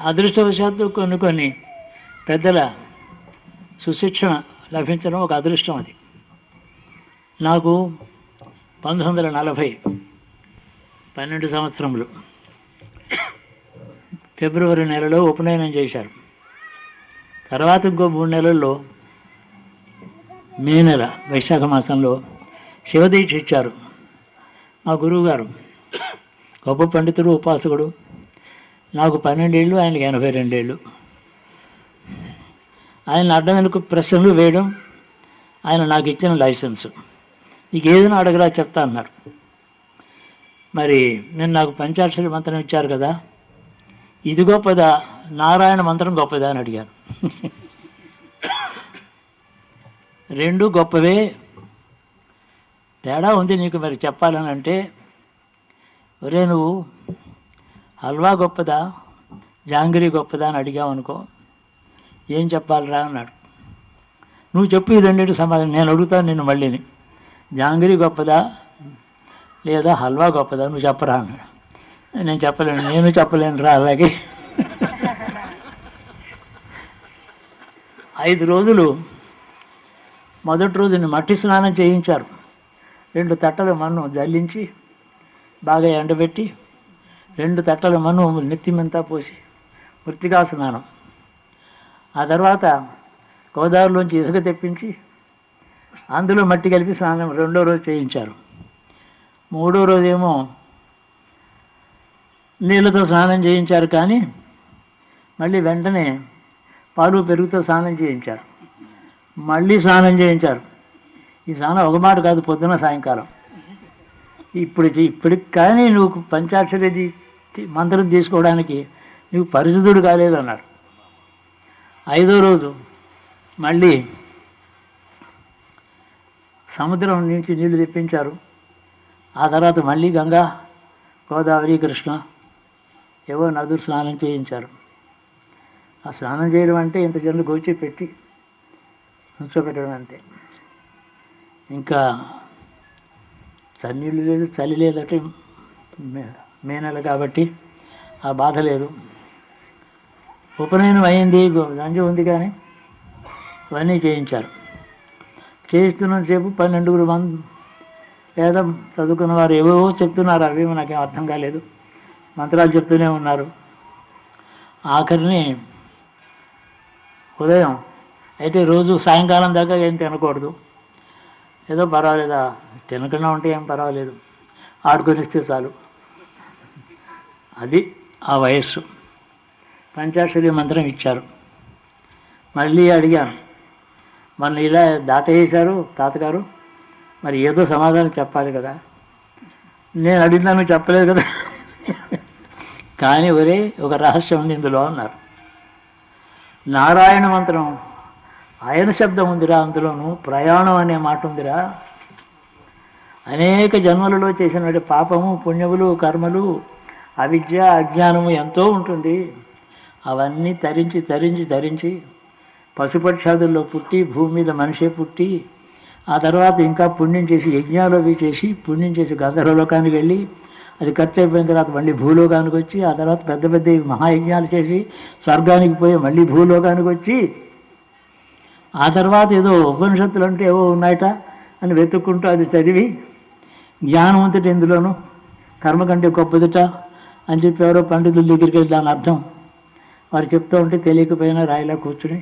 అదృష్టవశాత్తు కొన్ని కొన్ని పెద్దల సుశిక్షణ లభించడం ఒక అదృష్టం అది. నాకు పంతొమ్మిది వందల నలభై పన్నెండు సంవత్సరములు. ఫిబ్రవరి నెలలో ఉపనయనం చేశారు. తర్వాత ఇంకో మూడు నెలల్లో మే నెల వైశాఖ మాసంలో శివదీక్ష ఇచ్చారు మా గురువు గారు గొప్ప పండితుడు ఉపాసకుడు నాకు పన్నెండేళ్ళు ఆయనకి ఎనభై రెండేళ్ళు. ఆయన అడ్డం వెనుక ప్రశ్నలు వేయడం? ఆయన నాకు ఇచ్చిన లైసెన్స్. నీకు ఏదైనా అడగరా చెప్తా అన్నారు. మరి నేను నాకు పంచాక్షరి మంత్రం ఇచ్చారు కదా? ఇది గొప్పదా? నారాయణ మంత్రం గొప్పదా అని అడిగాను రెండు గొప్పవే. తేడా ఉంది నీకు మరి చెప్పాలని అంటే ఒరే నువ్వు హల్వా గొప్పదా? జాంగిరీ గొప్పదా అని అడిగావు అనుకో. ఏం చెప్పాలిరా అన్నాడు. నువ్వు చెప్పు ఈ రెండింటి సమాధానం. నేను అడుగుతాను నిన్ను మళ్ళీని జాంగిరీ గొప్పదా? లేదా హల్వా గొప్పదా? నువ్వు చెప్పరా అన్నాడు. నేను చెప్పలేను. నేను చెప్పలేను రా అలాగే. ఐదు రోజులు మొదటి రోజుని మట్టి స్నానం చేయించారు. రెండు తట్టల మన్ను జల్లించి బాగా ఎండబెట్టి రెండు తట్టల మను నెత్తిమంతా పోసి మృతికా స్నానం ఆ తర్వాత గోదావరిలోంచి ఇసుక తెప్పించి అందులో మట్టి కలిపి స్నానం రెండో రోజు చేయించారు. మూడో రోజేమో నీళ్ళతో స్నానం చేయించారు కానీ మళ్ళీ వెంటనే పాలు పెరుగుతో స్నానం చేయించారు. మళ్ళీ స్నానం చేయించారు. ఈ స్నానం ఒక మాట కాదు పొద్దున సాయంకాలం. ఇప్పుడు ఇప్పటికి కానీ నువ్వు పంచాక్షరేది మంత్రం తీసుకోవడానికి నువ్వు పరిశుద్ధుడు కాలేదు ఐదో రోజు మళ్ళీ సముద్రం నుంచి నీళ్ళు తెప్పించారు. ఆ తర్వాత మళ్ళీ గంగా గోదావరి కృష్ణ ఏవో నదులు స్నానం చేయించారు. ఆ స్నానం చేయడం అంటే ఇంత జనులు గోచి పెట్టి నుంచోబెట్టడం అంతే. ఇంకా చన్నీళ్ళు లేదు చలి లేదంటే మే నెల కాబట్టి ఆ బాధ లేదు. ఉపనయనం అయింది గంజు ఉంది కానీ ఇవన్నీ చేయించారు. చేయిస్తున్నంతసేపు పన్నెండుగురు మంది లేదా చదువుకున్న వారు ఏవేవో చెప్తున్నారు అవి నాకేం అర్థం కాలేదు. మంత్రాలు చెప్తూనే ఉన్నారు. ఆఖరిని ఉదయం అయితే రోజు సాయంకాలం దాకా ఏం తినకూడదు. ఏదో పర్వాలేదా? తినకుండా ఉంటే ఏం పర్వాలేదు. ఆడుకొనిస్తే చాలు. అది ఆ వయస్సు. పంచాక్షరి మంత్రం ఇచ్చారు. మళ్ళీ అడిగాను మన ఇలా దాటేసారు తాతగారు? మరి ఏదో సమాధానం చెప్పాలి కదా. నేను అడిగినాను చెప్పలేదు కదా. కానీ ఒరే ఒక రహస్యం ఉంది ఇందులో అన్నారు. నారాయణ మంత్రం ఆయన శబ్దం ఉందిరా అందులోను ప్రయాణం అనే మాట ఉందిరా. అనేక జన్మలలో చేసినటువంటి పాపము పుణ్యములు కర్మలు అవిద్య అజ్ఞానము ఎంతో ఉంటుంది. అవన్నీ తరించి తరించి తరించి పశుపక్షాదుల్లో పుట్టి భూమి మీద మనిషే పుట్టి ఆ తర్వాత ఇంకా పుణ్యం చేసి యజ్ఞాలు అవి చేసి పుణ్యం చేసి గంధర్వలోకానికి వెళ్ళి అది ఖర్చు అయిపోయిన తర్వాత మళ్ళీ భూలోకానికి వచ్చి ఆ తర్వాత పెద్ద పెద్ద మహాయజ్ఞాలు చేసి స్వర్గానికి పోయి మళ్ళీ భూలోకానికి వచ్చి ఆ తర్వాత ఏదో ఉపనిషత్తులు అంటే ఏవో ఉన్నాయట అని వెతుక్కుంటూ అది చదివి జ్ఞానం అంతటి ఎందులోనూ? కర్మ కంటే గొప్పదిట అని చెప్పి ఎవరో పండితుల దగ్గరికి వెళ్ళి దాని అర్థం. వారు చెప్తూ ఉంటే తెలియకపోయినా రాయిలా కూర్చుని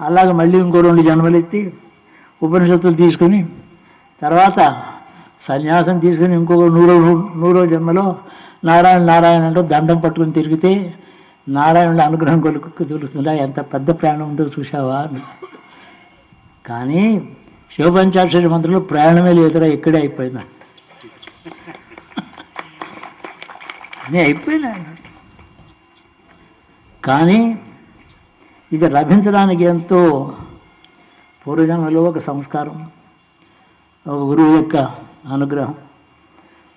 అలాగ మళ్ళీ ఇంకో రెండు జన్మలు ఎత్తి ఉపనిషత్తులు తీసుకుని తర్వాత సన్యాసం తీసుకుని ఇంకొక నూరో నూరో జన్మలో నారాయణ నారాయణ అంటూ దండం పట్టుకుని తిరిగితే నారాయణుడి అనుగ్రహం కొలుకు దొరుకుతుందా ఎంత పెద్ద ప్రాణం ఉందో చూసావా కానీ శివపంచాక్షరి మంత్రంలో ప్రయాణమే లేదురా ఇక్కడే అయిపోయింది. నేను అయిపోయినా కానీ ఇది లభించడానికి ఎంతో పూర్వజన్మలో ఒక సంస్కారం ఒక గురువు యొక్క అనుగ్రహం.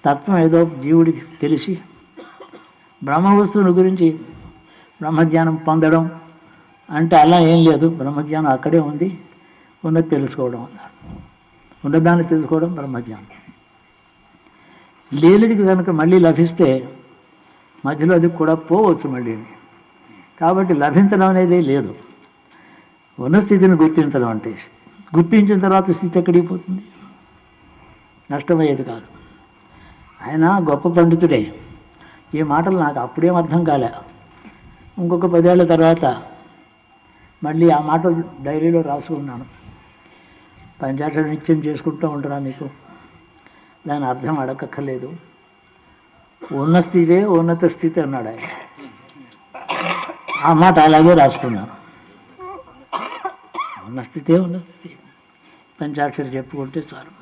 తత్వం ఏదో జీవుడికి తెలిసి బ్రహ్మ వస్తువుని గురించి బ్రహ్మజ్ఞానం పొందడం అంటే అలా ఏం లేదు. బ్రహ్మజ్ఞానం అక్కడే ఉంది. ఉన్నది తెలుసుకోవడం అన్నారు. ఉన్నదాన్ని తెలుసుకోవడం బ్రహ్మజ్ఞానం. లేనిది కనుక మళ్ళీ లభిస్తే మధ్యలో అది కూడా పోవచ్చు మళ్ళీ. కాబట్టి లభించడం అనేది లేదు. ఉన్న స్థితిని గుర్తించడం అంటే గుర్తించిన తర్వాత స్థితి ఎక్కడికి పోతుంది? నష్టమయ్యేది కాదు. ఆయన గొప్ప పండితుడే ఈ మాటలు నాకు అప్పుడేం అర్థం కాలే. ఇంకొక పదేళ్ళ తర్వాత మళ్ళీ ఆ మాటలు డైరీలో రాసుకున్నాను. పంచాక్షర నిత్యం చేసుకుంటూ ఉంటారా మీకు దాని అర్థం అడగక్కర్లేదు ఉన్న స్థితే ఉన్నత స్థితి అన్నాడు ఆయన. ఆ మాట అలాగే రాసుకున్నాను ఉన్న స్థితే ఉన్న స్థితి. పంచాక్షరి చెప్పుకుంటే చాలు.